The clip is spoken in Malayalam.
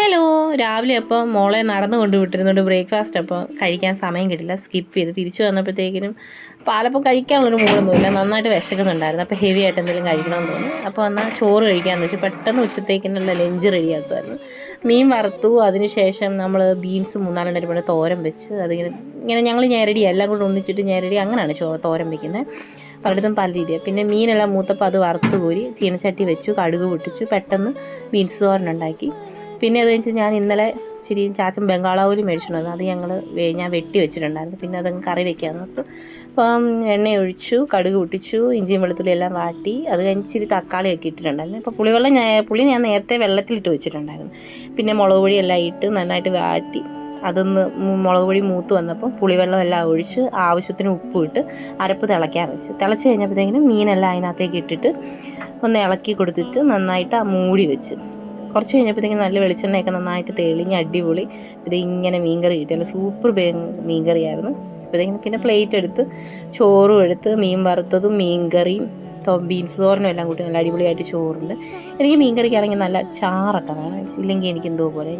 ഹലോ. രാവിലെ അപ്പോൾ മോളെ നടന്നു കൊണ്ട് വിട്ടിരുന്നുണ്ട് ബ്രേക്ക്ഫാസ്റ്റ് അപ്പോൾ കഴിക്കാൻ സമയം കിട്ടില്ല. സ്കിപ്പ് ചെയ്ത് തിരിച്ചു വന്നപ്പോഴത്തേക്കിനും പാലപ്പം കഴിക്കാനുള്ളൊരു മൂടൊന്നുമില്ല. നന്നായിട്ട് വിശക്കുന്നുണ്ടായിരുന്നു. അപ്പോൾ ഹെവി ആയിട്ട് എന്തെങ്കിലും കഴിക്കണമെന്ന് തോന്നി അപ്പോൾ എന്നാൽ ചോറ് കഴിക്കാമെന്ന് വെച്ചാൽ പെട്ടെന്ന് ഉച്ചത്തേക്കിനുള്ള ലഞ്ച് റെഡിയാക്കുമായിരുന്നു മീൻ വറുത്തു. അതിനുശേഷം നമ്മൾ ബീൻസ് മൂന്നാലെണ്ണം ഒരുപാട് തോരൻ വെച്ച് അതിങ്ങനെ ഇങ്ങനെ ഞങ്ങൾ ഞെരടി എല്ലാം കൂടെ ഒന്നിച്ചിട്ട് ഞെരടി അങ്ങനെയാണ് ചോ തോരൻ വെക്കുന്നത് പലയിടത്തും പല രീതിയാണ് പിന്നെ മീനെല്ലാം മൂത്തപ്പോൾ അത് വറുത്ത് കോരി ചീനച്ചട്ടി വെച്ചു കടുക് പൊട്ടിച്ചു പെട്ടെന്ന് ബീൻസ് തോരൻ ഉണ്ടാക്കി. പിന്നെ അത് കഴിഞ്ഞിട്ട് ഞാൻ ഇന്നലെ ഇച്ചിരി ചാച്ചൻ ബംഗാളാവൂരി മേടിച്ചിട്ടുണ്ടായിരുന്നു. അത് ഞങ്ങൾ ഞാൻ വെട്ടി വെച്ചിട്ടുണ്ടായിരുന്നു. പിന്നെ അതങ്ങ് കറി വെക്കാമെന്ന് ഓർത്തു. അപ്പം എണ്ണ ഒഴിച്ചു കടുക് പൊട്ടിച്ചു ഇഞ്ചിയും വെളുത്തുള്ളി എല്ലാം വാട്ടി. അത് കഴിഞ്ഞ് ഇച്ചിരി തക്കാളിയൊക്കെ ഇട്ടിട്ടുണ്ടായിരുന്നു. അപ്പോൾ പുളിവെള്ളം ഞാൻ പുളി ഞാൻ നേരത്തെ വെള്ളത്തിലിട്ട് വെച്ചിട്ടുണ്ടായിരുന്നു. പിന്നെ മുളക് പൊടി എല്ലാം ഇട്ട് നന്നായിട്ട് വാട്ടി. അതൊന്ന് മുളക് പൊടി മൂത്ത് വന്നപ്പോൾ പുളിവെള്ളം എല്ലാം ഒഴിച്ച് ആവശ്യത്തിന് ഉപ്പ് ഇട്ട് അരപ്പ് തിളയ്ക്കാൻ വെച്ച്. തിളച്ച് കഴിഞ്ഞപ്പോഴത്തേക്കിനും മീനെല്ലാം അതിനകത്തേക്ക് ഇട്ടിട്ട് ഒന്ന് ഇളക്കി കൊടുത്തിട്ട് നന്നായിട്ട് മൂടി വെച്ച്. കുറച്ച് കഴിഞ്ഞപ്പോഴത്തേക്കും നല്ല വെളിച്ചെണ്ണയൊക്കെ നന്നായിട്ട് തെളിഞ്ഞ് അടിപൊളി. ഇത് ഇങ്ങനെ മീൻകറി കിട്ടി നല്ല സൂപ്പർ മീൻകറിയായിരുന്നു. അപ്പോഴത്തേക്കും പിന്നെ പ്ലേറ്റ് എടുത്ത് ചോറും എടുത്ത് മീൻ വറുത്തതും മീൻകറിയും ബീൻസ് തോരനും എല്ലാം കൂട്ടി നല്ല അടിപൊളിയായിട്ട് ചോറുണ്ട്. എനിക്ക് മീൻകറിക്കാണെങ്കിൽ നല്ല ചാറൊക്കെ വേണം. ഇല്ലെങ്കിൽ എനിക്ക് എന്തോ പോലെ.